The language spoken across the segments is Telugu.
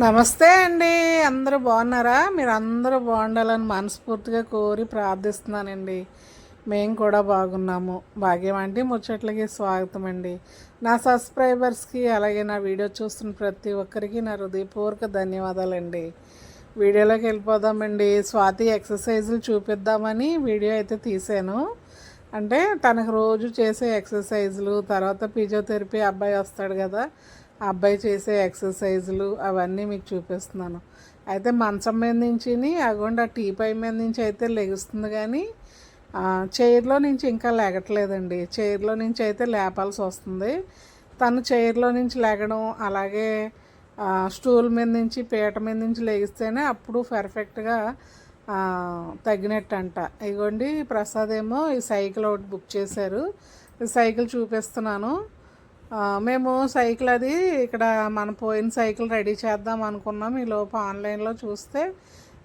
నమస్తే అండి. అందరూ బాగున్నారా? మీరు అందరూ బాగుండాలని మనస్ఫూర్తిగా కోరి ప్రార్థిస్తున్నానండి. మేము కూడా బాగున్నాము. భాగ్యం అంటే ముచ్చట్లకి స్వాగతం అండి. నా సబ్స్క్రైబర్స్కి అలాగే నా వీడియో చూస్తున్న ప్రతి ఒక్కరికి నా హృదయపూర్వక ధన్యవాదాలండి. వీడియోలోకి వెళ్ళిపోదామండి. స్వాతి ఎక్సర్సైజులు చూపిద్దామని వీడియో అయితే తీసాను అంటే తనకు రోజు చేసే ఎక్సర్సైజులు తర్వాత ఫిజియోథెరపీ అబ్బాయి వస్తాడు కదా అబ్బాయి చేసే ఎక్సర్సైజులు అవన్నీ మీకు చూపిస్తున్నాను. అయితే మంచం మీద నుంచి అగోండి ఆ టీ పై మీద నుంచి అయితే లెగుస్తుంది కానీ చైర్లో నుంచి ఇంకా లేగట్లేదండి. చైర్లో నుంచి అయితే లేపాల్సి వస్తుంది. తను చైర్లో నుంచి లేగడం అలాగే స్టూల్ మీద నుంచి పీట మీద నుంచి లెగిస్తేనే అప్పుడు పర్ఫెక్ట్గా తగ్గినట్టు అంట ఇగోండి ప్రసాద్ ఏమో ఈ సైకిల్ ఒకటి బుక్ చేశారు. ఈ సైకిల్ చూపిస్తున్నాను. మేము సైకిల్ అది ఇక్కడ మన పోయిన సైకిల్ రెడీ చేద్దాం అనుకున్నాం. ఈ లోపు ఆన్లైన్లో చూస్తే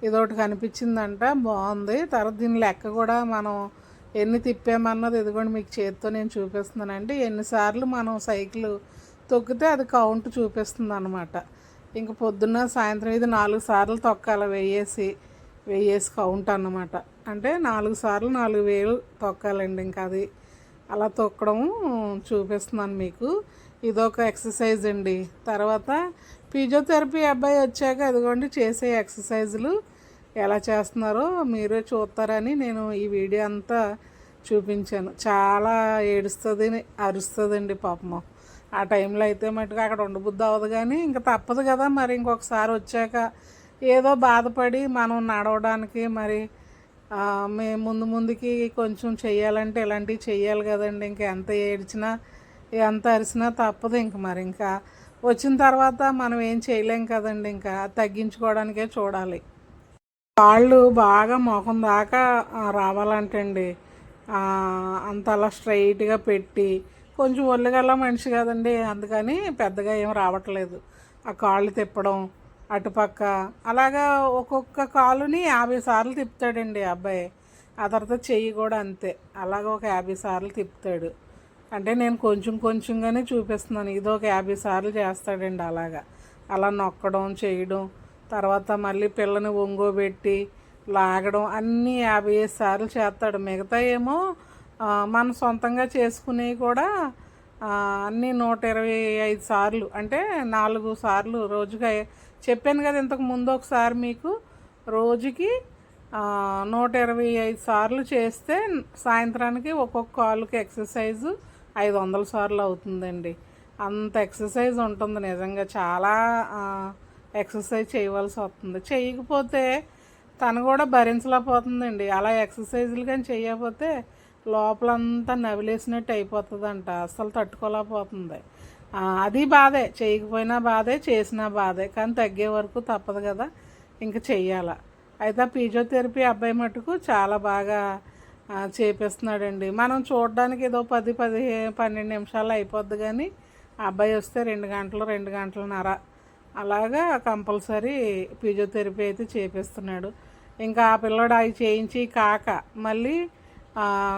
ఇదొకటి కనిపించిందంట. బాగుంది. తర్వాత దీని లెక్క కూడా మనం ఎన్ని తిప్పామన్నది ఇదిగోండి మీకు చేతితో నేను చూపిస్తున్నానండి. ఎన్నిసార్లు మనం సైకిల్ తొక్కితే అది కౌంట్ చూపిస్తుంది అనమాట ఇంక పొద్దున్న సాయంత్రం ఇది నాలుగు సార్లు తొక్కాలి వెయ్యేసి వెయ్యేసి కౌంట్ అన్నమాట. అంటే నాలుగు సార్లు నాలుగు వేలు తొక్కాలండి ఇంకా అది. అలా తొక్కడం చూపిస్తున్నాను మీకు. ఇదొక ఎక్సర్సైజ్ అండి. తర్వాత ఫిజియోథెరపీ అబ్బాయి వచ్చాక అదిగోండి చేసే ఎక్సర్సైజులు ఎలా చేస్తున్నారో మీరే చూస్తారని నేను ఈ వీడియో అంతా చూపించాను. చాలా ఏడుస్తుంది అరుస్తుందండి పాపం ఆ టైంలో అయితే మటుకు అక్కడ ఉండబుద్ధి అవ్వదు కానీ ఇంకా తప్పదు కదా మరి ఇంకొకసారి వచ్చాక ఏదో బాధపడి మనం నడవడానికి మరి మేము ముందు ముందుకి కొంచెం చెయ్యాలంటే ఇలాంటివి చెయ్యాలి కదండి. ఇంకా ఎంత ఏడ్చినా ఎంత అరిసినా తప్పదు ఇంక మరి. ఇంకా వచ్చిన తర్వాత మనం ఏం చేయలేం కదండి. ఇంకా తగ్గించుకోవడానికే చూడాలి. కాళ్ళు బాగా మొఖం దాకా రావాలంటండి. అంత అలా స్ట్రైట్గా పెట్టి కొంచెం ఒళ్ళగల మనిషి కదండి. అందుకని పెద్దగా ఏం రావట్లేదు. ఆ కాళ్ళు తిప్పడం అటుపక్క. అలాగా ఒక్కొక్క కాలుని యాభై సార్లు తిప్పుతాడండి అబ్బాయి. ఆ తర్వాత చెయ్యి కూడా అంతే. అలాగ ఒక యాభై సార్లు తిప్పుతాడు. అంటే నేను కొంచెం కొంచెంగానే చూపిస్తున్నాను. ఇది ఒక యాభై సార్లు చేస్తాడండి అలాగా. అలా నొక్కడం చేయడం తర్వాత మళ్ళీ పిల్లని ఒంగోబెట్టి లాగడం అన్నీ యాభై ఐదు సార్లు చేస్తాడు. మిగతా ఏమో మన సొంతంగా చేసుకునేవి కూడా అన్నీ నూట ఇరవై ఐదు సార్లు. అంటే నాలుగు సార్లు రోజుగా చెప్పాను కదా ఇంతకు ముందు ఒకసారి మీకు రోజుకి నూట ఇరవై ఐదు సార్లు చేస్తే సాయంత్రానికి ఒక్కొక్క కాలుకి ఎక్సర్సైజు ఐదు వందల సార్లు అవుతుందండి. అంత ఎక్సర్సైజ్ ఉంటుంది నిజంగా. చాలా ఎక్సర్సైజ్ చేయవలసి వస్తుంది. చేయకపోతే తను కూడా భరించలేకపోతుందండి. అలా ఎక్సర్సైజులు కానీ చేయకపోతే లోపలంతా నవిలేసినట్టు అయిపోతుందంట. అసలు తట్టుకోలేకపోతుంది. అది బాధే. చేయకపోయినా బాధే చేసినా బాధే. కానీ తగ్గే వరకు తప్పదు కదా. ఇంకా చెయ్యాల. అయితే ఫిజియోథెరపీ అబ్బాయి మటుకు చాలా బాగా చేపిస్తున్నాడండి. మనం చూడడానికి ఏదో పది పది పన్నెండు నిమిషాలు అయిపోద్ది కానీ అబ్బాయి వస్తే రెండు గంటలు రెండు గంటలన్నర అలాగా కంపల్సరీ ఫిజియోథెరపీ అయితే చేపిస్తున్నాడు. ఇంకా ఆ పిల్లడు అవి చేయించి కాక మళ్ళీ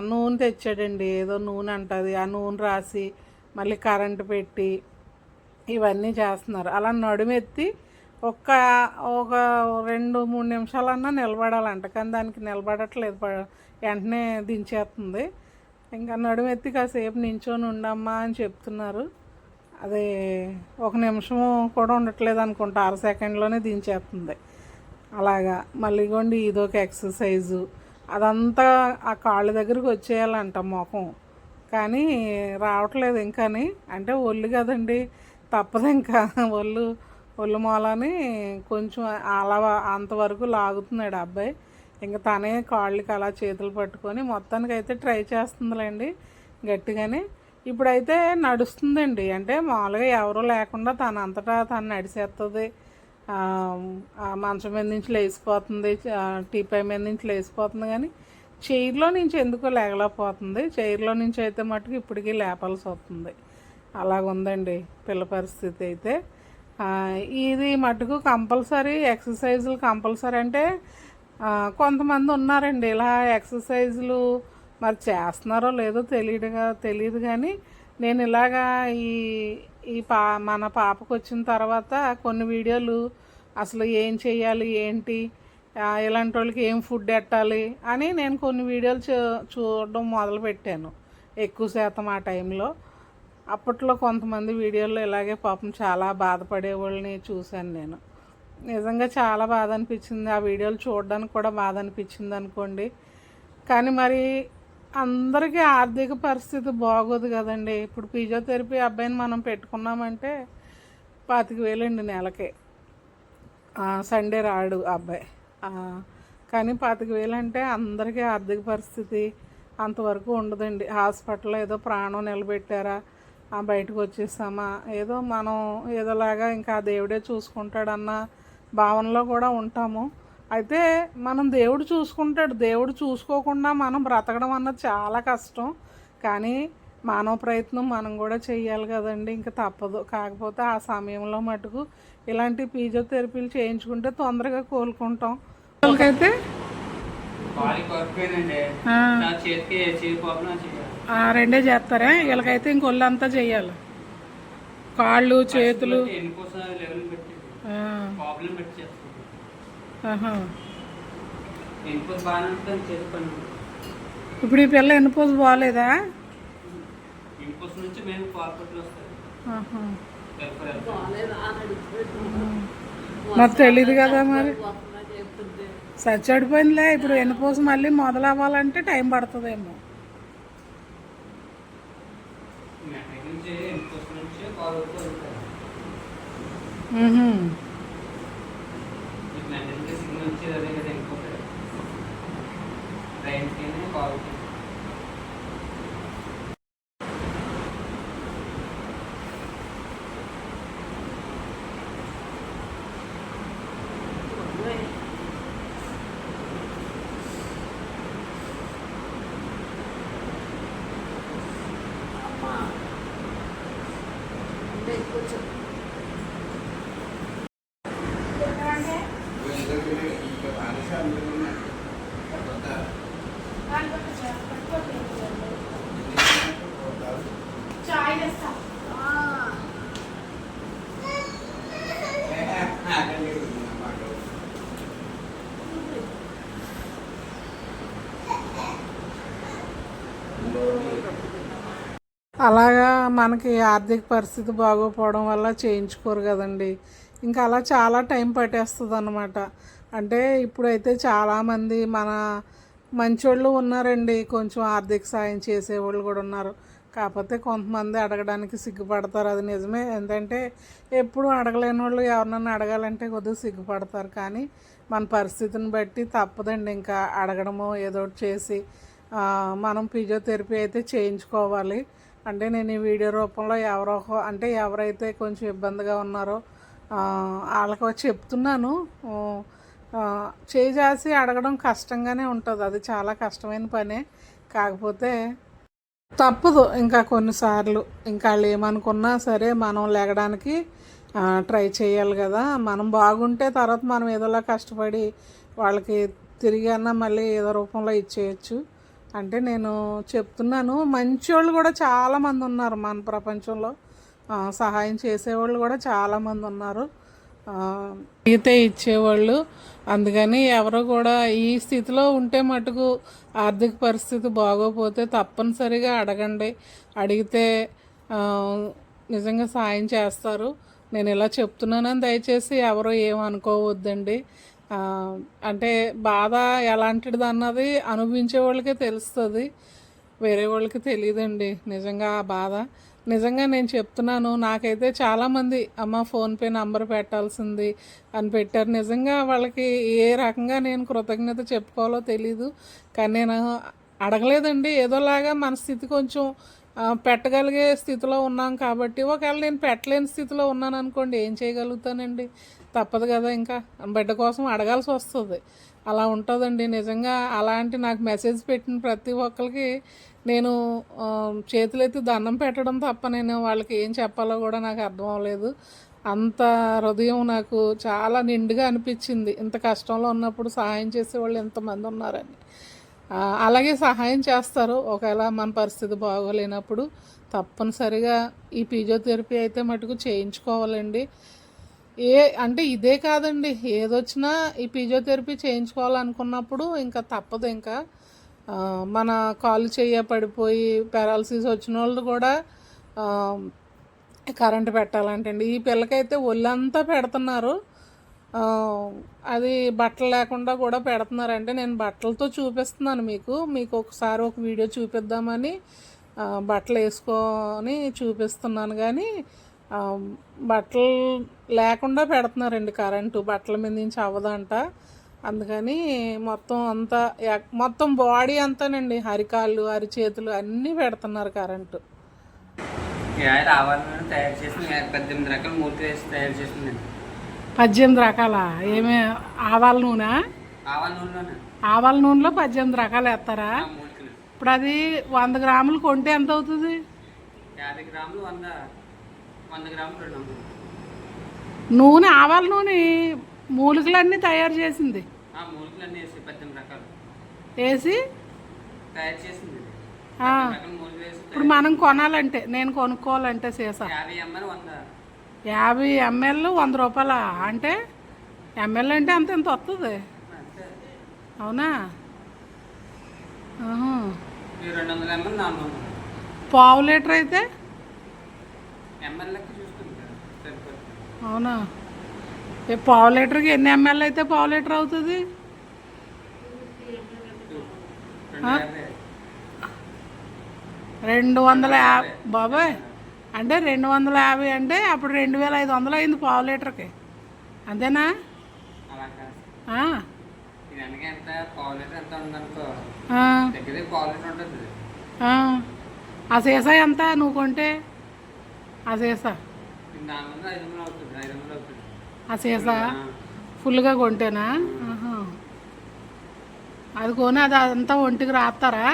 నూనె తెచ్చాడండి. ఏదో నూనె అంటుంది. ఆ నూనె రాసి మళ్ళీ కరెంటు పెట్టి ఇవన్నీ చేస్తున్నారు. అలా నడుమెత్తి ఒక్క ఒక రెండు మూడు నిమిషాలన్నా నిలబడాలంట. కానీ దానికి నిలబడట్లేదు. వెంటనే దించేస్తుంది. ఇంకా నడుమెత్తి కాసేపు నించొని ఉండమ్మా అని చెప్తున్నారు. అది ఒక నిమిషం కూడా ఉండట్లేదు అనుకుంటా. అర సెకండ్లోనే దించేస్తుంది. అలాగా. మళ్ళీ ఇగోండి ఇదొక ఎక్సర్సైజు. అదంతా ఆ కాళ్ళ దగ్గరికి వచ్చేయాలంట ముఖం. కానీ రావట్లేదు ఇంకాని. అంటే ఒళ్ళు కదండి తప్పదు ఇంకా. ఒళ్ళు ఒళ్ళు మూలని కొంచెం అలా అంతవరకు లాగుతున్నాడు ఆ అబ్బాయి. ఇంకా తనే కాళ్ళకి అలా చేతులు పట్టుకొని మొత్తానికి అయితే ట్రై చేస్తుందిలేండి గట్టిగానే. ఇప్పుడైతే నడుస్తుందండి. అంటే మామూలుగా ఎవరూ లేకుండా తన అంతటా తను నడిచేస్తుంది మంచం మీద నుంచి లేచిపోతుంది టీపై మీద నుంచి లేచిపోతుంది కానీ చైర్లో నుంచి ఎందుకో లేగలేకపోతుంది. చైర్లో నుంచి అయితే మటుకు ఇప్పటికీ లేపాల్సి వస్తుంది. అలాగుందండి పిల్ల పరిస్థితి అయితే. ఇది మటుకు కంపల్సరీ ఎక్సర్సైజులు కంపల్సరీ అంటే కొంతమంది ఉన్నారండి ఇలా ఎక్సర్సైజులు మరి చేస్తున్నారో లేదో తెలియదుగా తెలియదు కానీ నేను ఇలాగా ఈ ఈ పా మన పాపకు వచ్చిన తర్వాత కొన్ని వీడియోలు అసలు ఏం చేయాలి ఏంటి ఇలాంటి వాళ్ళకి ఏం ఫుడ్ పెట్టాలి అని నేను కొన్ని వీడియోలు చూ చూడడం మొదలుపెట్టాను. ఎక్కువ శాతం ఆ టైంలో అప్పట్లో కొంతమంది వీడియోల్లో ఇలాగే పాపం చాలా బాధపడే వాళ్ళని చూశాను నేను. నిజంగా చాలా బాధ అనిపించింది. ఆ వీడియోలు చూడడానికి కూడా బాధ అనిపించింది అనుకోండి. కానీ మరి అందరికీ ఆర్థిక పరిస్థితి బాగోదు కదండి. ఇప్పుడు ఫిజియోథెరపీ అబ్బాయిని మనం పెట్టుకున్నామంటే పాతిక వేలండి నెలకి సండే రాడు అబ్బాయి. కానీ పాతిక వేలంటే అందరికీ ఆర్థిక పరిస్థితి అంతవరకు ఉండదండి. హాస్పిటల్లో ఏదో ప్రాణం నిలబెట్టారా ఆ, బయటకు వచ్చేసామా ఏదో మనం ఏదోలాగా ఇంకా దేవుడే చూసుకుంటాడన్న భావనలో కూడా ఉంటాము. అయితే మనం దేవుడు చూసుకుంటాడు. దేవుడు చూసుకోకుండా మనం బ్రతకడం అన్నది చాలా కష్టం. కానీ మానవ ప్రయత్నం మనం కూడా చెయ్యాలి కదండి. ఇంకా తప్పదు. కాకపోతే ఆ సమయంలో మటుకు ఇలాంటి ఫిజియోథెరపీలు చేయించుకుంటే తొందరగా కోలుకుంటాం. వాళ్ళకైతే చేయాలి రెండే చేస్తారా? వీళ్ళకైతే ఇంక ఒళ్ళంతా చెయ్యాలి. కాళ్ళు చేతులు. ఎన్ని. ఎన్ని ఇప్పుడు ఈ పిల్ల ఎన్నిపోజు బాగాలేదా కోసం నుంచి మేము వస్తాయి. మరి తెలీదు కదా మరి. సచ్చడిపోయిందిలే ఇప్పుడు ఎన్నిపోసు మళ్ళీ మొదలు అవ్వాలంటే టైం పడుతుందేమో. మెకానిక్ అలాగా మనకి ఆర్థిక పరిస్థితి బాగోపోవడం వల్ల చేయించుకోరు కదండి. ఇంకా అలా చాలా టైం పట్టేస్తుంది అనమాట అంటే ఇప్పుడైతే చాలామంది మన మంచోళ్ళు ఉన్నారండి. కొంచెం ఆర్థిక సాయం చేసేవాళ్ళు కూడా ఉన్నారు. కాకపోతే కొంతమంది అడగడానికి సిగ్గుపడతారు. అది నిజమే. ఏంటంటే ఎప్పుడు అడగలేని వాళ్ళు ఎవరినన్నా అడగాలంటే కొద్దిగా సిగ్గుపడతారు. కానీ మన పరిస్థితిని బట్టి తప్పదండి. ఇంకా అడగడము ఏదో ఒకటి చేసి మనం ఫిజియోథెరపీ అయితే చేయించుకోవాలి. అంటే నేను ఈ వీడియో రూపంలో ఎవరో అంటే ఎవరైతే కొంచెం ఇబ్బందిగా ఉన్నారో వాళ్ళకి చెప్తున్నాను. చేసి చేజాసి అడగడం కష్టంగానే ఉంటుంది. అది చాలా కష్టమైన పనే. కాకపోతే తప్పదు ఇంకా కొన్నిసార్లు. ఇంకా వాళ్ళు ఏమనుకున్నా సరే మనం లేగడానికి ట్రై చేయాలి కదా. మనం బాగుంటే తర్వాత మనం ఏదోలా కష్టపడి వాళ్ళకి తిరిగి అన్నా మళ్ళీ ఏదో రూపంలో ఇచ్చేయచ్చు. అంటే నేను చెప్తున్నాను మంచోళ్ళు కూడా చాలామంది ఉన్నారు మన ప్రపంచంలో. సహాయం చేసేవాళ్ళు కూడా చాలామంది ఉన్నారు. ఆ, అడిగితే ఇచ్చేవాళ్ళు. అందుకని ఎవరు కూడా ఈ స్థితిలో ఉంటే మటుకు ఆర్థిక పరిస్థితి బాగోపోతే తప్పనిసరిగా అడగండి. అడిగితే నిజంగా సాయం చేస్తారు. నేను ఇలా చెప్తున్నానని దయచేసి ఎవరో ఏమనుకోవద్దండి. అంటే బాధ ఎలాంటిది అన్నది అనుభవించే వాళ్ళకే తెలుస్తుంది. వేరే వాళ్ళకి తెలియదండి నిజంగా ఆ బాధ. నిజంగా నేను చెప్తున్నాను నాకైతే చాలామంది అమ్మ ఫోన్పే నంబర్ పెట్టాల్సింది అని పెట్టారు. నిజంగా వాళ్ళకి ఏ రకంగా నేను కృతజ్ఞత చెప్పుకోవాలో తెలీదు. కానీ నేను అడగలేదండి. ఏదోలాగా మన స్థితి కొంచెం పెట్టగలిగే స్థితిలో ఉన్నాం కాబట్టి ఒకవేళ నేను పెట్టలేని స్థితిలో ఉన్నాను అనుకోండి ఏం చేయగలుగుతానండి? తప్పదు కదా ఇంకా. బిడ్డ కోసం అడగాల్సి వస్తుంది. అలా ఉంటుందండి. నిజంగా అలాంటి నాకు మెసేజ్ పెట్టిన ప్రతి ఒక్కరికి నేను చేతులెత్తి దండం పెట్టడం తప్ప నేను వాళ్ళకి ఏం చెప్పాలో కూడా నాకు అర్థం అవ్వలేదు. అంత హృదయం నాకు చాలా నిండుగా అనిపించింది. ఇంత కష్టంలో ఉన్నప్పుడు సహాయం చేసే వాళ్ళు ఎంతమంది ఉన్నారని. అలాగే సహాయం చేస్తారు. ఒకవేళ మన పరిస్థితి బాగోలేనప్పుడు తప్పనిసరిగా ఈ ఫిజియోథెరపీ అయితే మటుకు చేయించుకోవాలండి. ఏ అంటే ఇదే కాదండి. ఏదొచ్చినా ఈ ఫిజియోథెరపీ చేయించుకోవాలనుకున్నప్పుడు ఇంకా తప్పదు ఇంకా. మన కాలు చెయ్య పడిపోయి పారాలసిస్ వచ్చిన వాళ్ళు కూడా కరెంటు పెట్టాలంటండి. ఈ పిల్లకైతే ఒళ్ళంతా పెడుతున్నారు. అది బట్టలు లేకుండా కూడా పెడుతున్నారంటే నేను బట్టలతో చూపిస్తున్నాను మీకు. మీకు ఒకసారి ఒక వీడియో చూపిద్దామని బట్టలు వేసుకొని చూపిస్తున్నాను కానీ బట్టలు లేకుండా పెడుతున్నారండి కరెంటు. బట్టల మీద నుంచి అవ్వదంట. అందుకని మొత్తం అంతా మొత్తం బాడీ అంతానండి. అరికాళ్ళు అరిచేతులు అన్నీ పెడుతున్నారు కరెంటు. ఆవాలను తయారు పద్దెనిమిది రకాల మూర్తి వేసి తయారు చేసిందండి. పద్దెనిమిది రకాల? ఏమే ఆవాల నూనె? ఆవాల నూనెలో పద్దెనిమిది రకాలు వేస్తారా? ఇప్పుడు అది వంద గ్రాములు కొంటే ఎంత అవుతుంది? యాభై గ్రాములు వంద వంద గ్రాములు రెండు వందలు. నూనె ఆవాల నూనె మూలికలన్నీ తయారు చేసింది. ఆ వేసి పద్దెనిమిది రకాలు. వేసి? తయారు చేసింది. ఇది. ఆ, రకాల మూలికలు వేసి ఇప్పుడు మనం కొనాలంటే నేను కొనుక్కోవాలంటే సీసా. యాభై ఎంఎల్ వంద. యాభై ఎంఎల్ వంద రూపాయల? అంటే ఎంఎల్ అంటే అంత ఎంత వస్తుంది అంతే. అవునా? ఆహా. ఈ రెండు వందల ఎంఎల్ నాలుగు వందలు. పావు లీటర్ అయితే ఎంఎల్ లెక్క చూసుకుంది కదా సరిపోతుంది అవునా? ఏ పావు లీటర్కి ఎన్ని ఎంఎల్ అయితే పావు లీటర్ అవుతుంది? రెండు వందల యాభై. బాబాయ్ అంటే రెండు వందల యాభై అంటే అప్పుడు రెండు వేల ఐదు వందలు అయింది పావు లీటర్కి. అంతేనా. ఆ సీసా ఎంత? నువ్వు కొంటే? ఆ సీసా ఆ సీసా ఫుల్గా కొంటేనా. అది కొని అది అంతా ఒంటికి రాస్తారా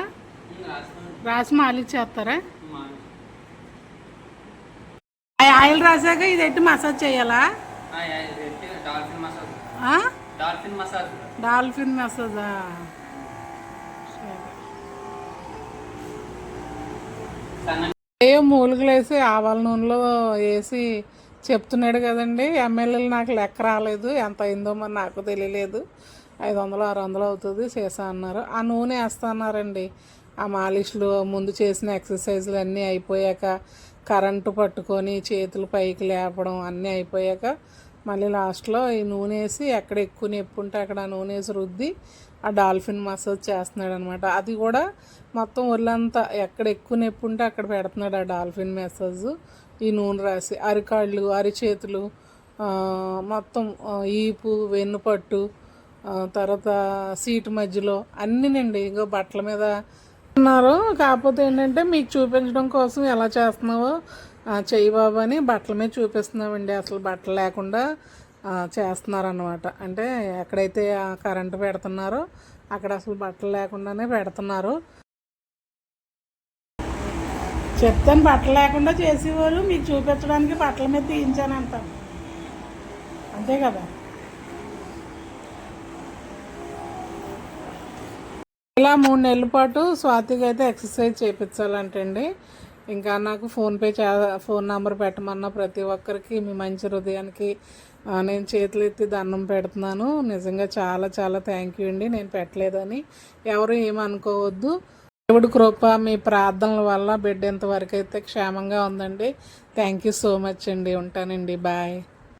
రాసి మాలిచ్చేస్తారా? ఆ ఆయిల్ రాసాక ఇది ఎట్టి మసాజ్ చేయాలా? Dolphin massage? Dolphin massage. Dolphin మసాజా? సన్న ఏ మూలికలు వేసి ఆవాల నూనెలో వేసి చెప్తున్నాడు కదండి. ఎమ్మెల్యేలు నాకు లెక్క రాలేదు. ఎంత అయిందో మరి నాకు తెలియలేదు. ఐదు వందలు ఆరు వందలు అవుతుంది చేసా అన్నారు. ఆ నూనె వేస్తాన్నారండి. ఆ మాలిష్లు ముందు చేసిన ఎక్సర్సైజులు అన్నీ అయిపోయాక కరెంటు పట్టుకొని చేతులు పైకి లేపడం అన్నీ అయిపోయాక మళ్ళీ లాస్ట్లో ఈ నూనె వేసి ఎక్కడ ఎక్కువ నొప్పి ఉంటే అక్కడ ఆ నూనె వేసి రుద్ది ఆ డాల్ఫిన్ మసాజ్ చేస్తున్నాడు అనమాట అది కూడా మొత్తం ఒళ్ళంతా ఎక్కడ ఎక్కువ నొప్పి ఉంటే అక్కడ పెడుతున్నాడు ఆ డాల్ఫిన్ మసాజ్. ఈ నూనె రాసి అరికాళ్ళు అరిచేతులు మొత్తం ఈపు వెన్నుపట్టు తర్వాత సీటు మధ్యలో అన్నీనండి. ఇంకో బట్టల మీద ఉన్నారు. కాకపోతే ఏంటంటే మీకు చూపించడం కోసం ఎలా చేస్తున్నావో ఆ, చెయ్యి బాబు అని బట్టల మీద చూపిస్తున్నామండి. అసలు బట్టలు లేకుండా చేస్తున్నారన్నమాట. అంటే ఎక్కడైతే కరెంటు పెడుతున్నారో అక్కడ అసలు బట్టలు లేకుండానే పెడుతున్నారు. చెప్తాను బట్టలు లేకుండా చేసేవారు మీకు చూపించడానికి బట్టల మీద తీయించాను అంటాను అంతే కదా? ఇలా మూడు నెలల పాటు స్వాతికి అయితే ఎక్సర్సైజ్ చేయించాలంటండి. ఇంకా నాకు ఫోన్పే చే ఫోన్ నెంబర్ పెట్టమన్న ప్రతి ఒక్కరికి మీ మంచి హృదయానికి నేను చేతులు ఎత్తి దండం పెడుతున్నాను. నిజంగా చాలా చాలా థ్యాంక్ యూ అండి. నేను పెట్టలేదని. ఎవరు ఏమనుకోవద్దు. దేవుడి కృప మీ ప్రార్థనల వల్ల బిడ్డ ఇంతవరకు అయితే క్షేమంగా ఉందండి. థ్యాంక్ యూ సో మచ్ అండి. ఉంటానండి. బాయ్